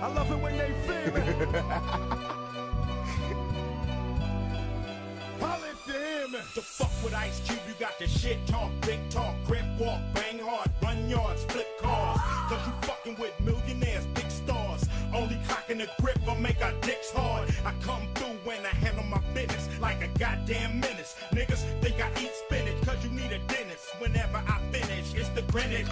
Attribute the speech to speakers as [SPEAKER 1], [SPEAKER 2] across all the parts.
[SPEAKER 1] I love it when they feel it. Holla if you hear me.
[SPEAKER 2] The fuck with Ice Cube, you got the shit talk, big talk, grip walk, bang hard, run yards, flip cars. Cause you fucking with millionaires, big stars. Only cocking the grip will make our dicks hard. I come through when I handle my business like a goddamn menace. Niggas think I eat spinach cause you need a dentist. Whenever I finish, it's the Greenwich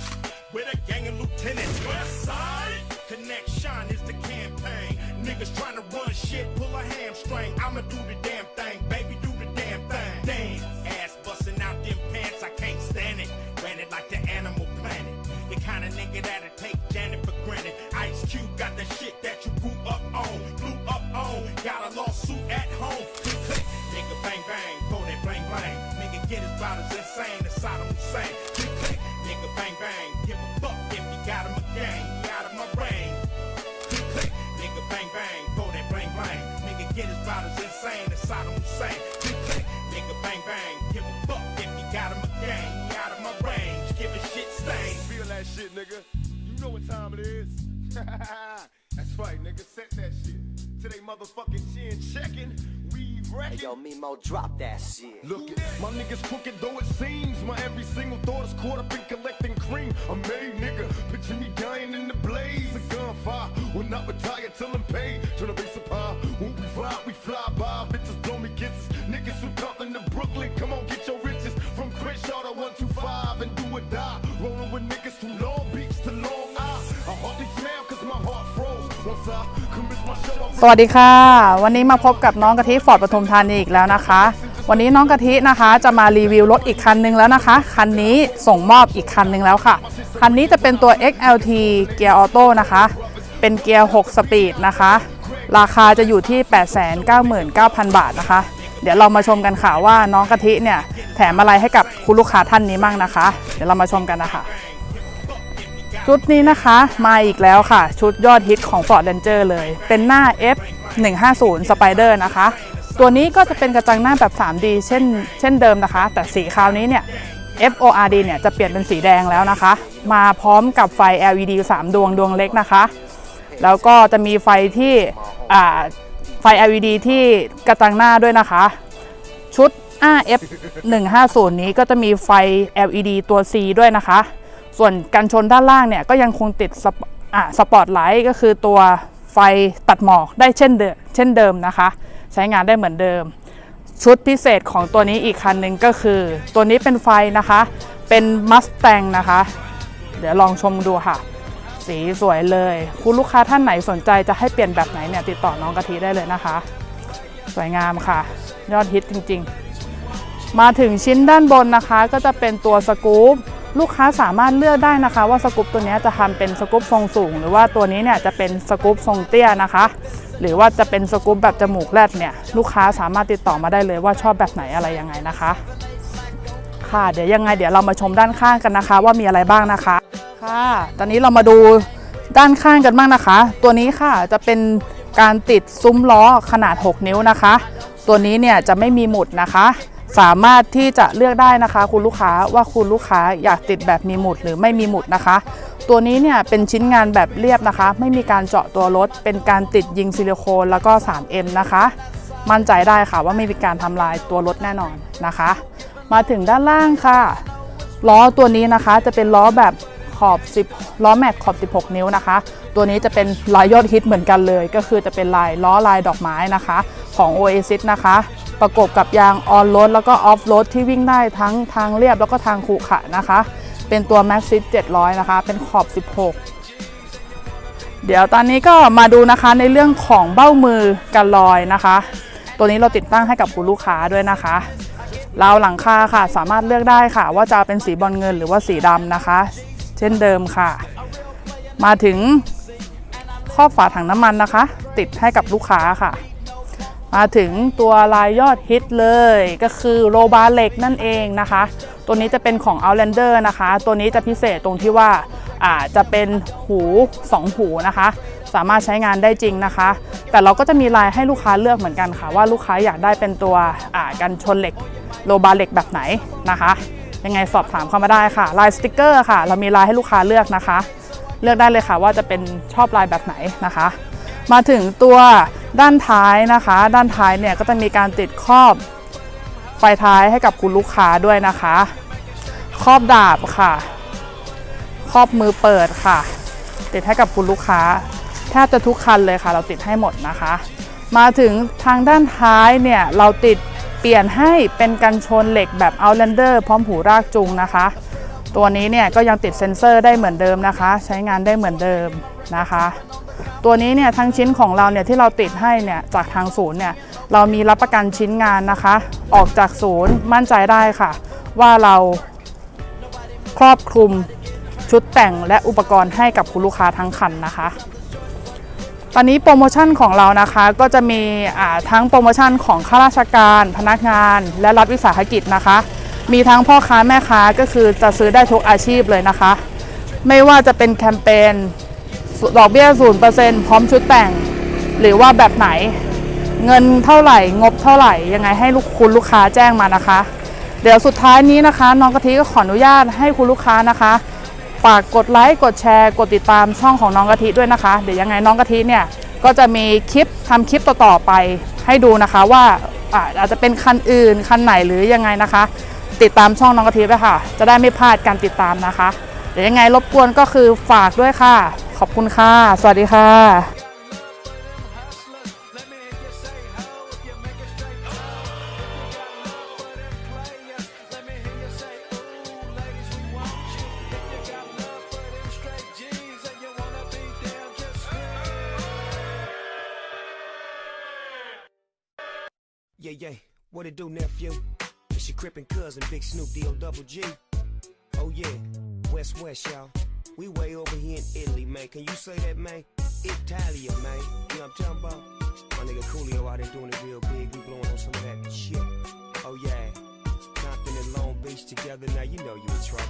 [SPEAKER 2] bang, bang. Give a fuck if you got him again. He out of my range. Give a shit stain.
[SPEAKER 1] Feel that shit, nigga. You know what time it is. That's right, nigga. Set that shit. Today motherfucking chin checking. We
[SPEAKER 3] Hey,
[SPEAKER 1] wrecking.
[SPEAKER 3] yo, Mimo, drop that shit.
[SPEAKER 1] Look it, my niggas crooked though it seems. My every single thought is caught up in collecting cream. I'm made, nigga. Picture me dying in the blaze of gunfire. Will not retire till I'm paid.
[SPEAKER 4] สวัสดีค่ะ วันนี้มาพบกับน้องกะทิฟอร์ดปทุมธานีอีกแล้วนะคะ วันนี้น้องกะทินะคะจะมารีวิวรถอีกคันหนึงแล้วนะคะ คันนี้ส่งมอบอีกคันหนึงแล้วค่ะ คันนี้จะเป็นตัว XLT เกียร์ออโต้นะคะ เป็นเกียร์ 6 สปีดนะคะ ราคาจะอยู่ที่ 899,000 บาทนะคะ เดี๋ยวเรามาชมกันค่ะว่าน้องกะทิเนี่ยแถมอะไรให้กับคุณลูกค้าท่านนี้บ้างนะคะ เดี๋ยวเรามาชมกันนะคะ ชุดนี้นะคะมาอีกแล้วค่ะ ชุดยอดฮิตของ Ford Ranger เลย เป็นหน้า F 150 Spider นะคะ ตัวนี้ก็จะเป็นกระจังหน้าแบบ 3D เช่นเช่นเดิมนะคะ แต่สีคราวนี้เนี่ย FORD เนี่ยจะเปลี่ยนเป็นสีแดงแล้วนะคะ มาพร้อมกับไฟ LED 3 ดวงดวงเล็กนะคะ แล้วก็จะมีไฟที่อ่าไฟ LED ที่กระจังหน้าด้วยนะคะ ชุด RF 150นี้ก็จะมีไฟ LED ตัว C ด้วยนะคะ ส่วนกันชนด้านล่างเนี่ยก็ยังคงติดสปอตไลท์ก็คือตัวไฟตัดหมอกได้เช่นเดิมเช่นเดิมนะคะ ใช้งานได้เหมือนเดิม ชุดพิเศษของตัวนี้อีกคันหนึ่งก็คือ ตัวนี้เป็นไฟนะคะ เป็น Mustang นะคะ เดี๋ยวลองชมดูค่ะ สีสวยเลย คุณลูกค้าท่านไหนสนใจจะให้เปลี่ยนแบบไหนเนี่ยติดต่อน้องกะทิได้เลยนะคะ สวยงามค่ะ ยอดฮิตจริงๆ มาถึงชิ้นด้านบนนะคะ ก็จะเป็นตัวสกู๊ป ลูกค้าสามารถเลือกได้นะคะ ว่าสกู๊ปตัวนี้จะทำเป็นสกู๊ปทรงสูง หรือว่าตัวนี้เนี่ยจะเป็นสกู๊ปทรงเตี้ยนะคะ หรือว่าจะเป็นสกู๊ปแบบจมูกแรดเนี่ยลูกค้าสามารถติดต่อมาได้เลยว่าชอบแบบไหนอะไรยังไงนะคะ ค่ะเดี๋ยวยังไงเดี๋ยวเรามาชมด้านข้างกันนะคะ ว่ามีอะไรบ้างนะคะค่ะ ตอนนี้เรามาดูด้านข้างกันบ้างนะคะ ตัวนี้ค่ะจะเป็นการติดซุ้มล้อขนาด 6 นิ้วนะคะ ตัวนี้เนี่ยจะไม่มีหมุดนะคะ สามารถที่จะเลือกได้นะคะ คุณลูกค้าว่าคุณลูกค้าอยากติดแบบมีหมุดหรือไม่มีหมุดนะคะ ตัวนี้เนี่ยเป็นชิ้นงานแบบเรียบนะคะ ไม่มีการเจาะตัวรถ เป็นการติดยิงซิลิโคนแล้วก็ 3M นะคะ มั่นใจได้ค่ะว่าไม่มีการทำลายตัวรถแน่นอนนะคะ มาถึงด้านล่างค่ะล้อตัวนี้นะคะจะเป็นล้อแบบขอบ 10 ล้อแม็กขอบ 16 นิ้วนะคะ ตัวนี้จะเป็นลายยอดฮิตเหมือนกันเลย ก็คือจะเป็นลายล้อลายดอกไม้นะคะ ของ Oasis นะคะ ประกบกับยางออนรถแล้วก็ออฟรถที่วิ่งได้ทั้งทางเรียบแล้วก็ทางขรุขระนะคะ เป็นตัว Maxxis 700 นะคะ เป็นขอบ 16 เดี๋ยวตอนนี้ก็มาดูนะคะในเรื่องของเบ้ามือกันลอยนะคะ ตัวนี้เราติดตั้งให้กับคุณลูกค้าด้วยนะคะราวหลังคาค่ะสามารถเลือกได้ค่ะ ว่าจะเป็นสีบอลเงินหรือว่าสีดำนะคะ เช่นเดิมค่ะ มาถึงครอบฝาถังน้ำมันนะคะ ติดให้กับลูกค้าค่ะ มาถึงตัวลายยอดฮิตเลยก็คือโรบาเหล็กนั่นเองนะคะ ตัวนี้จะเป็นของ Outlander นะคะ ตัวนี้จะพิเศษตรงที่ว่าอาจะเป็นหู 2 หูนะคะ สามารถใช้งานได้จริงนะคะ แต่เราก็จะมีลายให้ลูกค้าเลือกเหมือนกันค่ะ ว่าลูกค้าอยากได้เป็นตัวกันชนเหล็กโลบาเหล็กแบบไหนนะคะ ยังไงสอบถามเข้ามาได้ค่ะ ลายสติกเกอร์ค่ะ เรามีลายให้ลูกค้าเลือกนะคะ เลือกได้เลยค่ะว่าจะเป็นชอบลายแบบไหนนะคะ มาถึงตัวด้านท้ายนะคะ ด้านท้ายเนี่ยก็จะมีการติดครอบไฟท้ายให้กับคุณลูกค้าด้วยนะคะ ครอบดาบค่ะ ครอบมือเปิดค่ะ ติดให้กับคุณลูกค้าแทบจะทุกคันเลยค่ะ เราติดให้หมดนะคะ มาถึงทางด้านท้ายเนี่ยเราติดเปลี่ยนให้เป็นกันชนเหล็กแบบ Outlander พร้อมหูรากจูงนะคะ ตัวนี้เนี่ยก็ยังติดเซ็นเซอร์ได้เหมือนเดิมนะคะ ใช้งานได้เหมือนเดิมนะคะ ตัวนี้เนี่ยทั้งชิ้นของเราเนี่ยที่เราติดให้เนี่ยจากทางศูนย์เนี่ยเรามีรับประกันชิ้นงานนะคะ ออกจากศูนย์มั่นใจได้ค่ะ ว่าเราครอบคลุมชุดแต่งและอุปกรณ์ให้กับคุณลูกค้าทั้งคันนะคะ ตอนนี้โปรโมชั่นของเรานะคะก็จะมีอ่าทั้งโปรโมชั่นของข้าราชการ พนักงาน และรัฐวิสาหกิจนะคะ มีทั้งพ่อค้าแม่ค้าก็คือจะซื้อได้ทุกอาชีพเลยนะคะ ไม่ว่าจะเป็นแคมเปญ ดอกเบี้ย0%พร้อมชุดแต่ง หรือว่าแบบไหน เงินเท่าไหร่ งบเท่าไหร่ ยังไงให้ลูกคุณลูกค้าแจ้งมานะคะ เดี๋ยวสุดท้ายนี้นะคะ น้องกะทิก็ขออนุญาตให้คุณลูกค้านะคะ ฝากกดไลค์ กดแชร์ กดติดตามช่องของน้องกะทิด้วยนะคะ เดี๋ยวยังไงน้องกะทิเนี่ย ก็จะมีคลิปทำคลิปต่อๆไปให้ดูนะคะว่าอาจจะเป็นคันอื่น คันไหนหรือยังไงนะคะ ติดตามช่องน้องกะทิไปค่ะ จะได้ไม่พลาดการติดตามนะคะเดี๋ยวยังไงรบกวนก็คือฝากด้วยค่ะ ขอบคุณค่ะ สวัสดีค่ะ
[SPEAKER 5] Yeah, yeah, what it do, nephew? It's your crippin' cousin, Big Snoop D-O double G. Oh yeah, West West, y'all. We way over here in Italy, man. Can you say that, man? Italia, man. You know what I'm talking about? My nigga Coolio out there doing it real big. We blowing on some of that shit. Oh yeah, Compton and Long Beach together. Now you know you in trouble.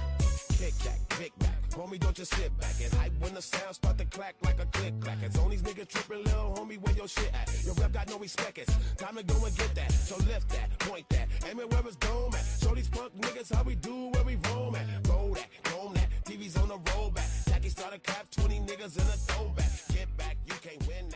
[SPEAKER 1] Kick back, kick back. Homie, don't just sit back and hype when the sound start to clack like a click clack. It's on these niggas tripping, little homie, where your shit at? Your rep got no respect, it's time to go and get that. So lift that, point that, aim it where it's dome at. Show these punk niggas how we do where we roam at. Roll that, comb that, TV's on the roll back. Jackie started clap, 20 niggas in a throwback. Get back, you can't win